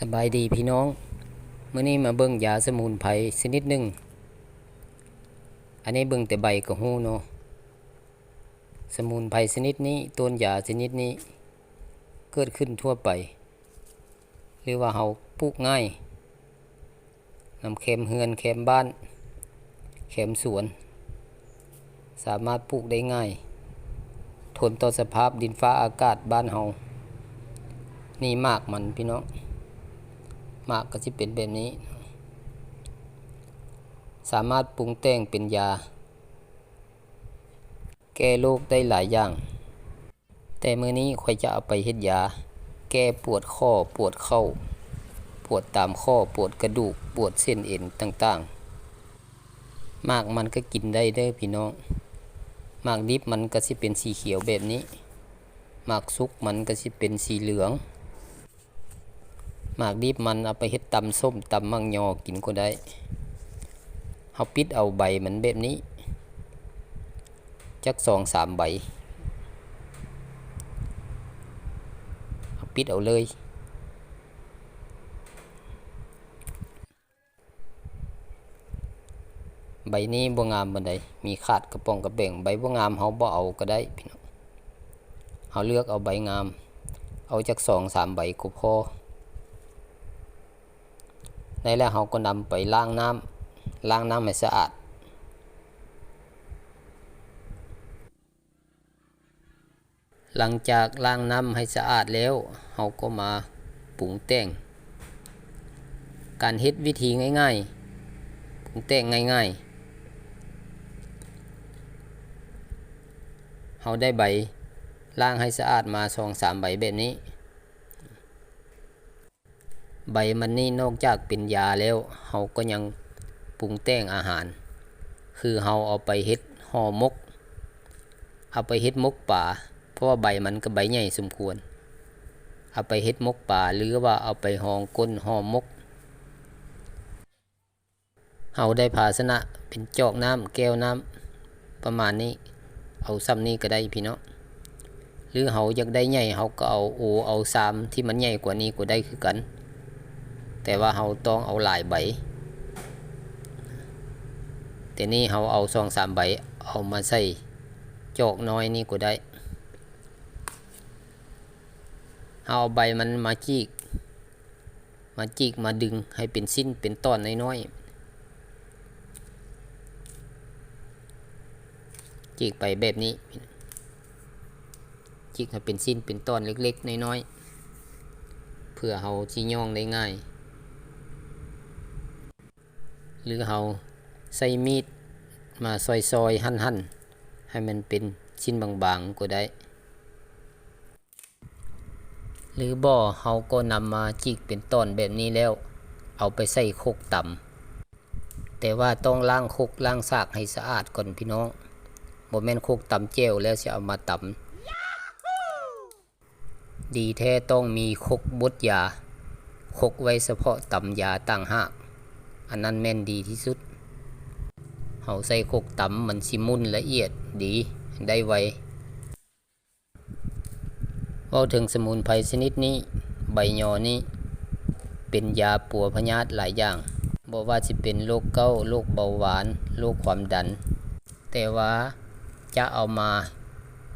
สบายดีพี่น้องเมื่อนี้มาเบิ่งยาสมุนไพรชนิดหนึ่ง อันนี้เบิ่งแต่ใบก็ฮู้เนาะ สมุนไพรชนิดนี้ต้นยาชนิดนี้ เกิดขึ้นทั่วไป หรือว่าเฮาปลูกง่ายนำเข็มเฮือนเข็มบ้าน เข็มสวน สามารถปลูกได้ง่าย ทนต่อสภาพดินฟ้าอากาศบ้านเฮานี่มากมันพี่น้อง มากก็จะเป็นแบบนี้ สามารถปรุงแต่งเป็นยา แก้โรคได้หลายอย่าง แต่มือนี้ข่อยจะเอาไปเฮ็ดยา แก้ปวดข้อปวดเข่าปวดตามข้อปวดกระดูก ปวดเส้นเอ็นต่างๆ มากมันก็กินได้เด้อพี่น้องมากดิบมันก็สิเป็นสีเขียวแบบนี้มากสุกมันก็สิเป็นสีเหลือง หมากดิบมันเอาไปเฮ็ดตำส้มตำมังยอกินก็ได้เฮาปิดเอาใบมันแบบนี้ จักสองสามใบเอาปิดเอาเลย ใบนี้บ่งามบันไดมีขาดกระป๋องกระแบ่งใบบ่งามเฮาบ่เอาก็ได้พี่น้องเฮาเลือกเอาใบงาม เอาจักสองสามใบก็พอ ในแล้วเราก็นำไปล้างน้ำล้างน้ำให้สะอาด หลังจากล้างน้ำให้สะอาดแล้วเราก็มาปรุงแต่ง การเฮ็ดวิธีง่ายๆปรุงแต่งง่ายๆเราได้ใบล้างให้สะอาดมาสองสามใบแบบนี้ ใบมันนี่นอกจากเป็นยาแล้วเฮาก็ยังปรุงแต่งอาหาร คือเฮาเอาไปเฮ็ดห่อมก เอาไปเฮ็ดมกป่า เพราะว่าใบมันก็ใบใหญ่สมควร เอาไปเฮ็ดมกป่าหรือว่าเอาไปหองก้นห่อมกเฮาได้ภาชนะเป็นจอกน้ำแก้วน้ำประมาณนี้ เอาซ้ำนี้ก็ได้พี่เน้องหรือเฮาอยากได้ใหญ่เฮาก็เอาโอเอาซามที่มันใหญ่กว่านี้ก็ได้คือกัน แต่ว่าเราต้องเอาหลายใบแต่นี่เราเอาสองสามใบเอามาใส่จอกน้อยนี่ก็ได้เอาใบมันมาจีก มาจีกมาดึงให้เป็นสิ้นเป็นตอนน้อยๆจีกไปแบบนี้จีกให้เป็นสิ้นเป็นตอนเล็กๆ น้อยๆ เพื่อเราจีย่องได้ง่าย หรือเราใส่มีดมาซอยๆ หั่นๆ ให้มันเป็นชิ้นบางๆก็ได้ หรือบ่อเราก็นำมาจิกเป็นตอนแบบนี้แล้ว เอาไปใส่โคกต่ำแต่ว่าต้องล้างโคกล้างซากให้สะอาดก่อนพี่น้องบ่แม่นโคกต่ำเจวแล้วสิเอามาต่ำดีแท้ต้องมีคกบดยาคกไว้เฉพาะต่ำยาต่างหาก อันนั้นแม่นดีที่สุดเฮาใส่โคกตำมันสิมุนละเอียดดีได้ไวเว้าถึงสมุนไพรชนิดนี้ ใบยอนี้ เป็นยาปัวพยาธิหลายอย่างบ่ว่าสิเป็นโรคเก้าโรคเบาหวานโรคความดัน แต่ว่าจะเอามา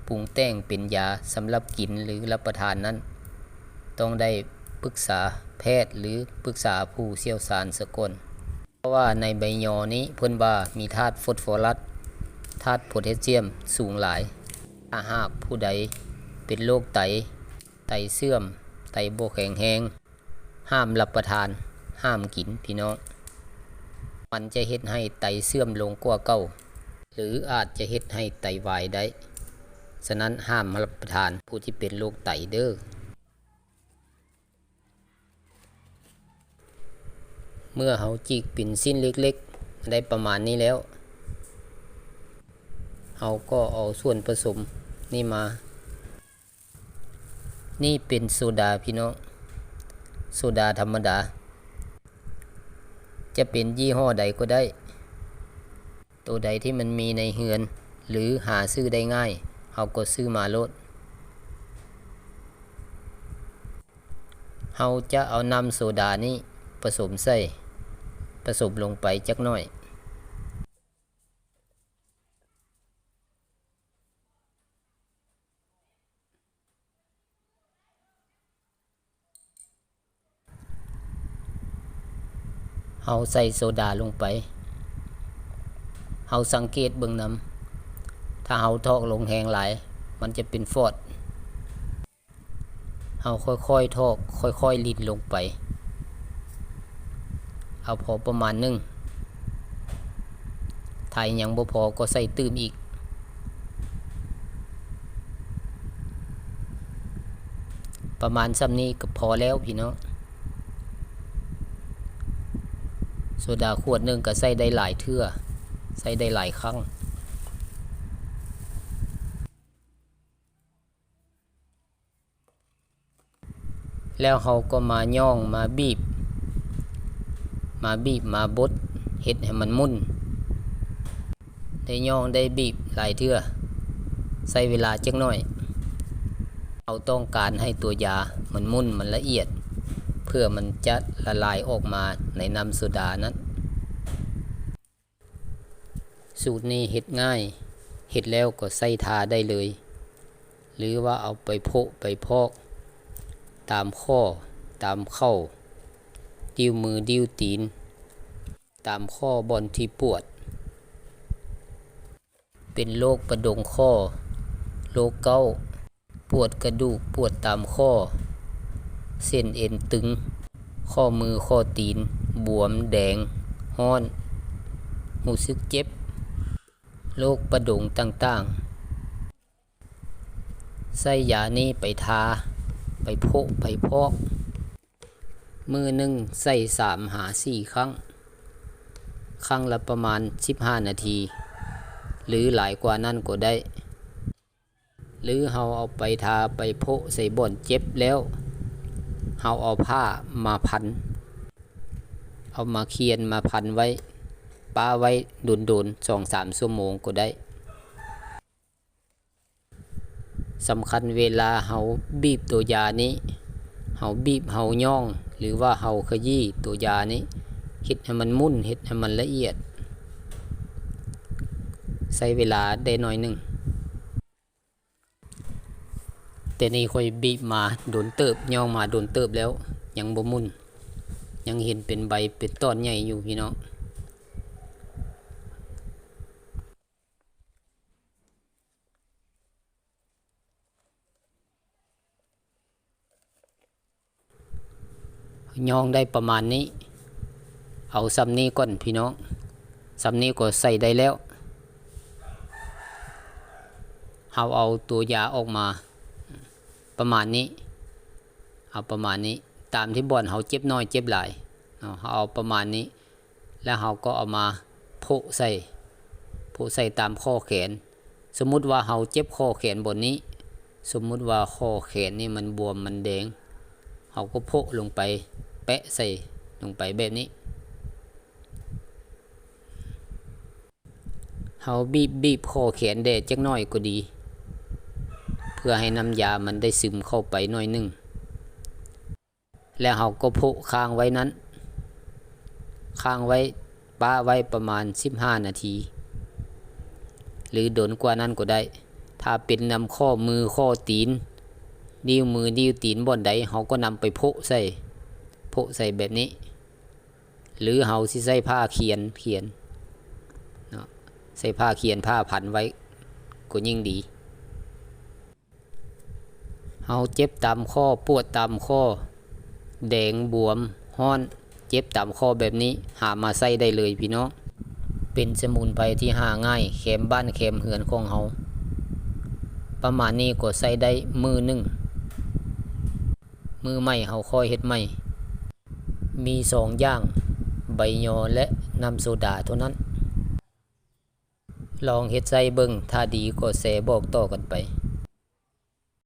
ปรุงแต่งเป็นยาสำหรับกินหรือรับประทานนั้น ต้องได้ปรึกษาแพทย์หรือปรึกษาผู้เชี่ยวชาญสกล ราะว่าในใบยอนี้เพิ่นว่ามีธาตุฟอสฟอรัสธาตุโพแทสเซียมสูงหลายถ้าหากผู้ใดเป็นโรคไต ไตเสื่อม ไตบ่แข็งแรงห้ามรับประทาน ห้ามกินพี่น้อง มันจะเฮ็ดให้ไตเสื่อมลงกว่าเก่า หรืออาจจะเฮ็ดให้ไตวายได้ ฉะนั้นห้ามรับประทานผู้ที่เป็นโรคไตเด้อ เมื่อเขาจีกปิ่นสิ้นเล็กๆ ได้ประมาณนี้แล้วเขาก็เอาส่วนผสมนี่มา นี่เป็นโซดาพี่น้อง โซดาธรรมดา จะเป็นยี่ห้อใดก็ได้ ตัวใดที่มันมีในเฮือน หรือหาซื้อได้ง่ายเขาก็ซื้อมาโลดเฮาจะเอาน้ำโซดานี้ผสมใส่ ผสมลงไปจักหน่อยเฮาใส่โซดาลงไปเฮาสังเกตเบิ่งนำถ้าเฮาทอกลงแหงหลาย มันจะเป็นฟอดเฮาค่อยๆทอก ค่อยๆลินลงไป เอาพอประมาณหนึงถ้ายังบ่พอก็ใส่ตื้มอีก ประมาณซ้ำนี้ก็พอแล้วพี่น้องโซดาขวดหนึ่งก็ใส่ได้หลายเทื่อใส่ได้หลายครั้งแล้วเขาก็มาย่องมาบีบ มาบีบมาบดเฮ็ดให้มันมุนได้ย่องได้บีบหลายเทื่อใส่เวลาจักหน่อยเราต้องการให้ตัวยามันมุนมันละเอียด เพื่อมันจะละลายออกมาในน้ำโซดานั้น สูตรนี้เห็ดง่ายเห็ดแล้วก็ใส่ทาได้เลย หรือว่าเอาไปโพะไปพอก ตามข้อตามเข้า ดิ้วมือดิ้วตีน ตามข้อบอนที่ปวด เป็นโรคประดงข้อ โรคเก้าปวดกระดูกปวดตามข้อ เส้นเอ็นตึง ข้อมือข้อตีน บวมแดง ห้อนหูซึกเจ็บ โรคประดงต่างๆ ใส่ยานี้ไปทา ไปโพกไปพอก มือหนึ่งใส่สามหาสี่ครั้ง ครั้งละประมาณ 15 นาที หรือหลายกว่านั้นก็ได้ หรือเฮาเอาไปทาไปโพะใส่บ่อนเจ็บแล้วเฮาเอาผ้ามาพัน เอามาเคียนมาพันไว้ป้าไว้โดนๆสองสามชั่วโมงก็ได้สำคัญเวลาเฮาบีบตัวยานี้เฮาบีบเฮาย่อง หรือว่าเฮาขยี้ตัวยานี้เฮ็ดให้มันมุ่นเฮ็ดให้มันละเอียด ใช้เวลาได้หน่อยหนึ่งแต่นี่ค่อยบีบมาโดนเติบย่องมาโดนเติบแล้ว ยังบ่มุ่น ยังเห็นเป็นใบเป็นต้นใหญ่อยู่พี่น้อง ย่องได้ประมาณนี้ เอาซ้ำนี้ก่อนพี่น้องซ้ำนี้ก็ใส่ได้แล้วเอาเอาตัวยาออกมา ประมาณนี้ เอาประมาณนี้ ตามที่บ่อนเขาเจ็บน้อยเจ็บหลายเาเขาเอาประมาณนี้ แล้วเขาก็เอามาโพะใส่โพะใส่ตามข้อแขน สมมุติว่าเขาเจ็บข้อแขนบนนี้ สมมุติว่าข้อแขนนี่มันบวมมันแดงเขาก็โพะลงไป แปะใส่ลงไปแบบนี้เขาบีบบีบข้อแขนแดดจักหน่อยก็ดี เพื่อให้น้ำยามันได้ซึมเข้าไปหน่อยหนึงแล้วเขาก็โพะค้างไว้นั้นค้างไว้ป้าไว้ประมาณ 15 นาที หรือโดนกว่านั้นก็ได้ ถ้าเป็นนำข้อมือข้อตีน นิ้วมือนิ้วตีนบ่อนใดเขาก็นำไปโพะใส่ะใส่แบบนี้ หรือเฮาสิใส่ผ้าเขียนเขียนเนาะใส่ผ้าเขียนผ้าพันไว้ก็ยิ่งดีเฮาเจ็บตามข้อปวดตามข้อ แดงบวมห้อนเจ็บตามข้อแบบนี้หามาใส่ได้เลยพี่น้องเป็นสมุนไพรที่หาง่ายเข็มบ้านเข็มเหือนของเฮาประมาณนี้ก็ใส่ได้มือหนึ่งมือใหม่เฮาคอยเฮ็ดใหม่ มีสองอย่าง ใบยอและน้ำโซดาเท่านั้น ลองเฮ็ดใส่เบิ่งถ้าดีก็แสบอกต่อกันไป